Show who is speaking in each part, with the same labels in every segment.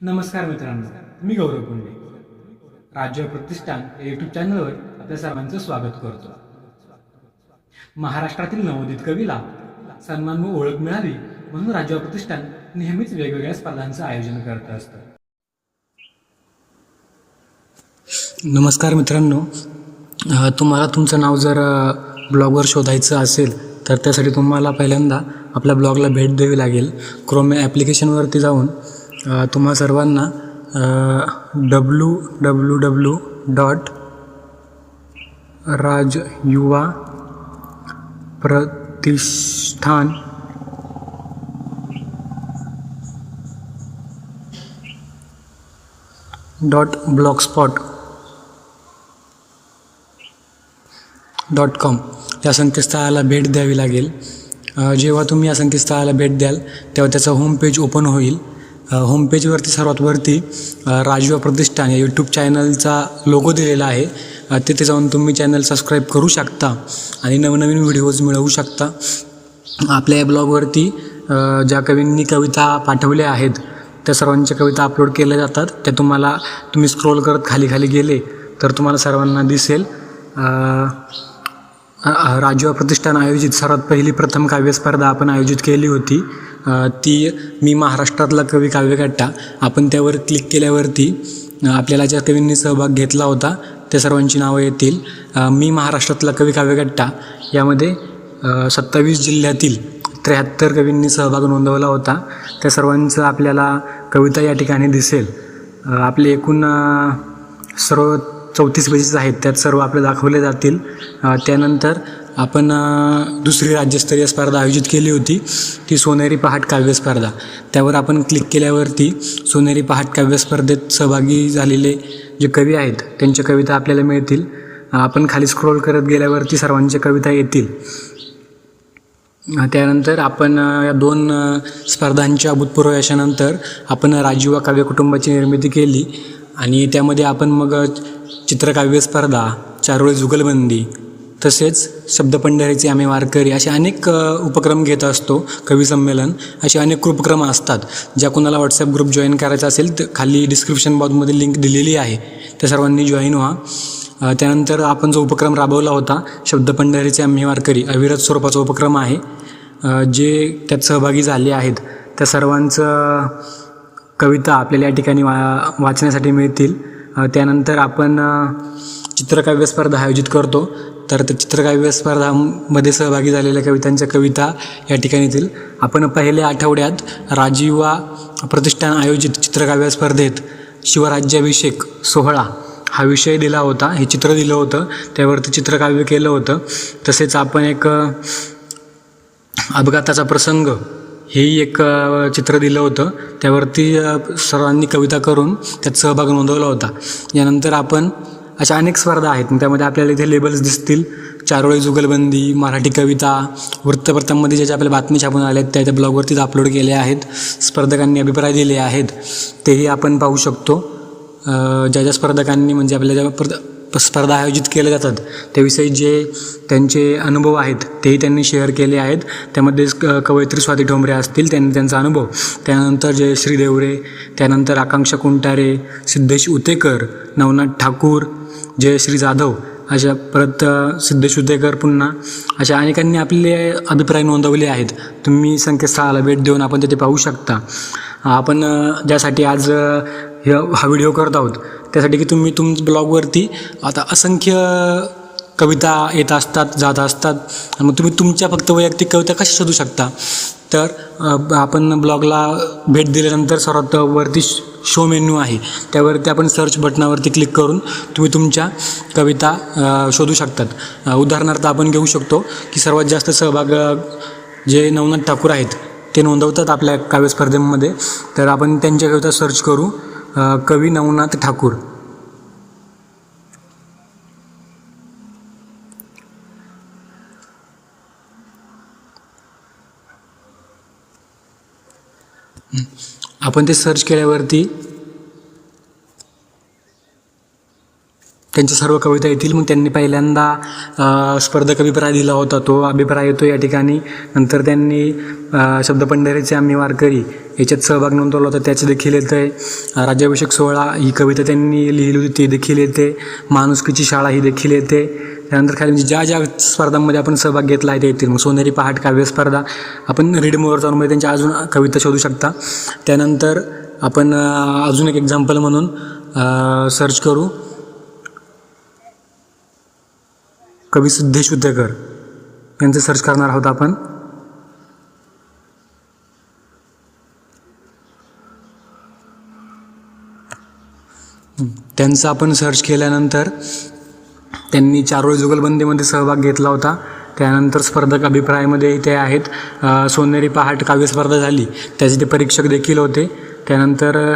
Speaker 1: नमस्कार मित्रांनो मी गौरव पुंडे राज्य प्रतिष्ठान या युट्यूब चॅनलवर आपल्या सर्वांचं स्वागत करतो. महाराष्ट्रातील नवोदित कवीला सन्मान व ओळख मिळावी म्हणून राज्य प्रतिष्ठान नेहमीच वेगवेगळ्या स्पर्धांचं आयोजन करत असतं.
Speaker 2: नमस्कार मित्रांनो. तुम्हाला तुमचं नाव जर ब्लॉगवर शोधायचं असेल तर त्यासाठी तुम्हाला पहिल्यांदा आपल्या ब्लॉगला भेट द्यावी लागेल. क्रोम ॲप्लिकेशनवरती जाऊन तुम्हा सर्वांना W W W dot Raj Yuva Pratishthan dot blogspot dot com या संकेतस्थळाला भेट द्यावी लागेल. जेव्हा तुम्ही या संकेतस्थळाला भेट द्याल तेव्हा त्याचं होम पेज ओपन होईल. होमपेजवरती सर्वात वरती राजवा प्रतिष्ठान या यूट्यूब चॅनलचा लोगो दिलेला आहे. तिथे जाऊन तुम्ही चॅनल सबस्क्राईब करू शकता आणि नवनवीन व्हिडिओज मिळवू शकता. आपल्या या ब्लॉगवरती ज्या कवींनी कविता पाठवल्या आहेत त्या सर्वांच्या कविता अपलोड केल्या जातात. त्या तुम्हाला तुम्ही स्क्रोल करत खाली खाली गेले तर तुम्हाला सर्वांना दिसेल. राजवा प्रतिष्ठान आयोजित सर्वात पहिली प्रथम काव्य स्पर्धा आपण आयोजित केली होती. ती मी महाराष्ट्रातला कवी काव्यकट्टा आपण त्यावर क्लिक केल्यावरती आपल्याला ज्या कवींनी सहभाग घेतला होता त्या सर्वांची नावं येतील. मी महाराष्ट्रातला कवी काव्यकट्टा यामध्ये सत्तावीस जिल्ह्यातील त्र्याहत्तर कवींनी सहभाग नोंदवला होता. त्या सर्वांचं आपल्याला कविता या ठिकाणी दिसेल. आपले एकूण सर्व चौतीस पेजेस आहेत त्यात सर्व आपले दाखवले जातील. त्यानंतर आपण दुसरी राज्यस्तरीय स्पर्धा आयोजित केली होती. ती सोनेरी पहाट काव्य स्पर्धा. त्यावर आपण क्लिक केल्यावरती सोनेरी पहाट काव्य स्पर्धेत सहभागी झालेले जे कवी आहेत त्यांच्या कविता आपल्याला मिळतील. आपण खाली स्क्रोल करत गेल्यावरती सर्वांच्या कविता येतील. त्यानंतर आपण या दोन स्पर्धांच्या अभूतपूर्व यशानंतर आपण राजीवा काव्य कुटुंबाची निर्मिती केली. आणि त्यामध्ये आपण मग चित्रकाव्य स्पर्धा चारोळी जुगलबंदी तसेच शब्दपंढरीचे आम्ही वारकरी असे अनेक उपक्रम घेत असतो कविसंमेलन असे अनेक उपक्रम असतात. ज्या कोणाला व्हॉट्सअप ग्रुप जॉईन करायचा असेल तर खाली डिस्क्रिप्शन बॉक्समध्ये लिंक दिलेली आहे. त्या सर्वांनी जॉईन व्हा. त्यानंतर आपण जो उपक्रम राबवला होता शब्दपंढरीचे आम्ही वारकरी अविरत स्वरूपाचा उपक्रम आहे. जे त्यात सहभागी झाले आहेत. त्या सर्वांचं कविता आपल्याला या ठिकाणी वा वाचण्यासाठी मिळतील. त्यानंतर आपण चित्रकाव्य स्पर्धा आयोजित करतो. तर त्या चित्रकाव्य स्पर्धामध्ये सहभागी झालेल्या कवितांच्या कविता या ठिकाणी येतील आपण पहिल्या आठवड्यात राजीवा प्रतिष्ठान आयोजित चित्रकाव्य स्पर्धेत शिवराज्याभिषेक सोहळा हा विषय दिला होता. हे चित्र दिलं होतं. त्यावरती चित्रकाव्य केलं होतं. तसेच आपण एक अपघाताचा प्रसंग हेही एक चित्र दिलं होतं. त्यावरती सर्वांनी कविता करून त्यात सहभाग नोंदवला होता. यानंतर आपण अशा अनेक स्पर्धा आहेत. मग त्यामध्ये आपल्याला इथे लेबल्स दिसतील. चारोळी जुगलबंदी मराठी कविता वृत्तपत्रांमध्ये ज्या ज्या आपल्या बातमी छापून आल्या आहेत त्या त्या ब्लॉगवरतीच अपलोड केल्या आहेत. स्पर्धकांनी अभिप्राय दिले आहेत. तेही आपण पाहू शकतो. ज्या ज्या स्पर्धकांनी म्हणजे आपल्या ज्या प्रद- स्पर्धा आयोजित केल्या जातात त्याविषयी जे त्यांचे अनुभव आहेत तेही त्यांनी शेअर केले आहेत. त्यामध्ये क- कवयित्री स्वाती ठोंबरे असतील त्यांनी त्यांचा अनुभव. त्यानंतर जयश्री देवरे त्यानंतर आकांक्षा कुंटारे सिद्धेश उतेकर नवनाथ ठाकूर जयश्री जाधव अशा परत अ, सिद्धेश पुन्हा अशा अनेकांनी आपले अभिप्राय नोंदवले आहेत. तुम्ही संकेतस्थळाला भेट देऊन आपण तिथे पाहू शकता. आपण ज्यासाठी आज हा व्हिडिओ करत आहोत त्यासाठी की तुम्ही तुम ब्लॉगवरती आता असंख्य कविता येत असतात जात असतात. मग तुम्ही तुमच्या फक्त वैयक्तिक कविता कशा शोधू शकता? तर आपण ब्लॉगला भेट दिल्यानंतर सर्वात वरती शो मेन्यू आहे. त्यावरती आपण सर्च बटनावरती क्लिक करून तुम्ही तुमच्या कविता शोधू शकतात. उदाहरणार्थ आपण घेऊ शकतो की सर्वात जास्त सहभाग जे नवनाथ ठाकूर आहेत ते नोंदवतात आपल्या काव्य स्पर्धेमध्ये. तर आपण त्यांच्या कविता सर्च करू कवी नवनाथ ठाकूर. आपण ते सर्च केल्यावरती त्यांच्या सर्व कविता येतील. मग त्यांनी पहिल्यांदा स्पर्धक अभिप्राय दिला होता. तो अभिप्राय येतो या ठिकाणी. नंतर त्यांनी अ, शब्दपंढरीचे आम्ही वारकरी याच्यात सहभाग नोंदवला होता. त्याचे देखील येतं आहे राज्याभिषेक सोहळा ही कविता त्यांनी लिहिली होती. ती देखील येते. माणुसकीची शाळा ही देखील येते. त्यानंतर खाली म्हणजे ज्या ज्या स्पर्धांमध्ये आपण सहभाग घेतला आहे ते येतील. मग सोनेरी पहाट काव्य स्पर्धा आपण रीड मोअर जाऊन म्हणजे त्यांच्या अजून कविता शोधू शकता. त्यानंतर आपण अजून एक एक्झाम्पल म्हणून सर्च करू. कवी सिद्धेश उद्देकर यांचं सर्च करणार आहोत आपण. त्यांचं आपण सर्च केल्यानंतर त्यांनी चारोळी जुगलबंदीमध्ये सहभाग घेतला होता. त्यानंतर स्पर्धक अभिप्रायामध्ये ते आहेत. सोनेरी पहाट काव्य स्पर्धा झाली. त्याचे ते परीक्षक देखील होते. त्यानंतर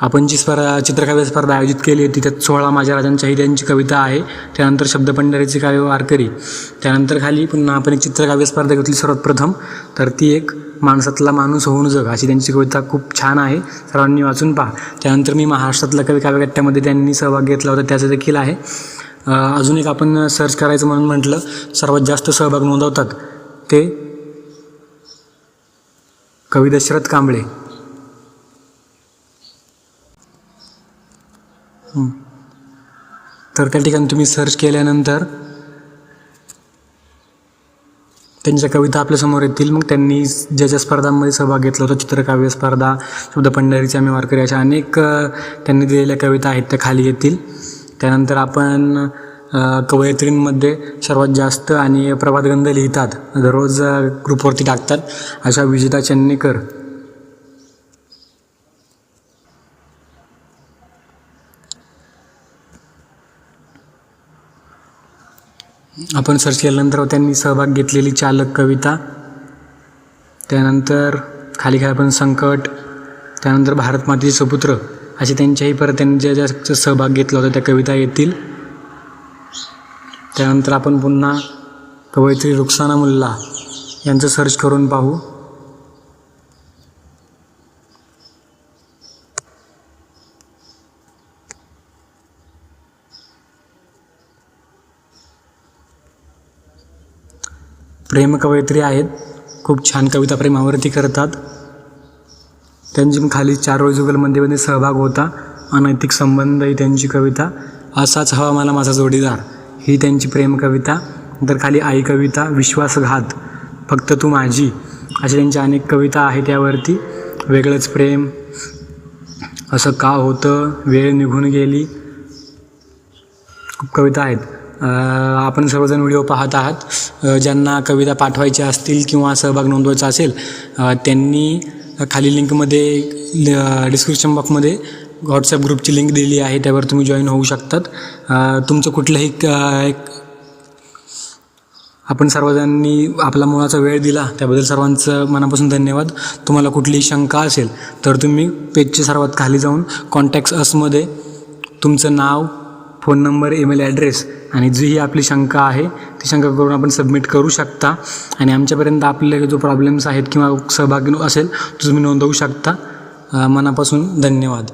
Speaker 2: आपण जी स्पर्धा चित्रकाव्य स्पर्धा आयोजित केली होती त्यात सोळा माझ्या राजांच्या ही त्यांची कविता आहे. त्यानंतर शब्दपंढरीचे काव्य वारकरी. त्यानंतर खाली पुन्हा आपण एक चित्रकाव्य स्पर्धा घेतली सर्वात प्रथम. तर ती एक माणसातला माणूस होऊन जग अशी त्यांची कविता खूप छान आहे. सर्वांनी वाचून पहा. त्यानंतर मी महाराष्ट्रातल्या कवी काव्यगट्ट्यामध्ये त्यांनी सहभाग घेतला होता त्याचं देखील आहे. अजून एक आपण सर्च करायचं म्हणून म्हटलं सर्वात जास्त सहभाग नोंदवतात ते कवी दशरथ कांबळे. तर त्या ठिकाणी तुम्ही सर्च केल्यानंतर त्यांच्या कविता आपल्यासमोर येतील. मग त्यांनी ज्या ज्या स्पर्धांमध्ये सहभाग घेतला होता चित्रकाव्य स्पर्धा शब्दपंढरीचे आम्ही वारकरी अशा अनेक त्यांनी दिलेल्या कविता आहेत त्या खाली येतील. त्यानंतर आपण कवयित्रींमध्ये सर्वात जास्त आणि प्रभातगंध लिहितात. दररोज ग्रुपवरती टाकतात. अशा विजेता चेन्नेकर आपण सर्च केल्यानंतर त्यांनी सहभाग घेतलेली चालक कविता त्यानंतर खाली खाली आपण संकट त्यानंतर भारत मातेचे सुपुत्र असे त्यांच्याही परत त्यांनी ज्या ज्या सहभाग घेतला होता त्या कविता येतील. त्यानंतर आपण पुन्हा कवयित्री रुखसाना मुल्ला यांचं सर्च करून पाहू. प्रेम कवयित्री आहेत. खूप छान कविता प्रेमावरती करतात. त्यांची खाली चार जुगल मंदिरमध्ये सहभाग होता. अनैतिक संबंध ही त्यांची कविता. असाच हवा मला माझा जोडीदार. ही त्यांची प्रेम कविता. तर खाली आई कविता विश्वासघात फक्त तू माझी अशा त्यांच्या अनेक कविता आहेत त्यावरती वेगळंच प्रेम. असं का होतं? वेळ निघून गेली. खूप कविता आहेत. आपण सर्वजण व्हिडिओ पाहत आहात. ज्यांना कविता पाठवायच्या असतील किंवा सहभाग नोंदवायचा असेल त्यांनी खाली लिंकमध्ये डिस्क्रिप्शन बॉक्समध्ये व्हॉट्सअप ग्रुपची लिंक दिली आहे त्यावर तुम्ही जॉईन होऊ शकतात. तुमचं कुठलंही क- एक आपण सर्वजणांनी आपला मुळाचा वेळ दिला त्याबद्दल सर्वांचं मनापासून धन्यवाद. तुम्हाला कुठलीही शंका असेल तर तुम्ही पेजच्या सर्वात खाली जाऊन कॉन्टॅक्ट्स असमध्ये तुमचं नाव फोन नंबर ईमेल ॲड्रेस आणि जी ही आपली शंका आहे ती शंका करून आपण सबमिट करू शकता. आणि आमच्यापर्यंत आपले जो प्रॉब्लेम्स आहेत किंवा सहभागी असेल तो तुम्ही नोंदवू शकता. मनापासून धन्यवाद.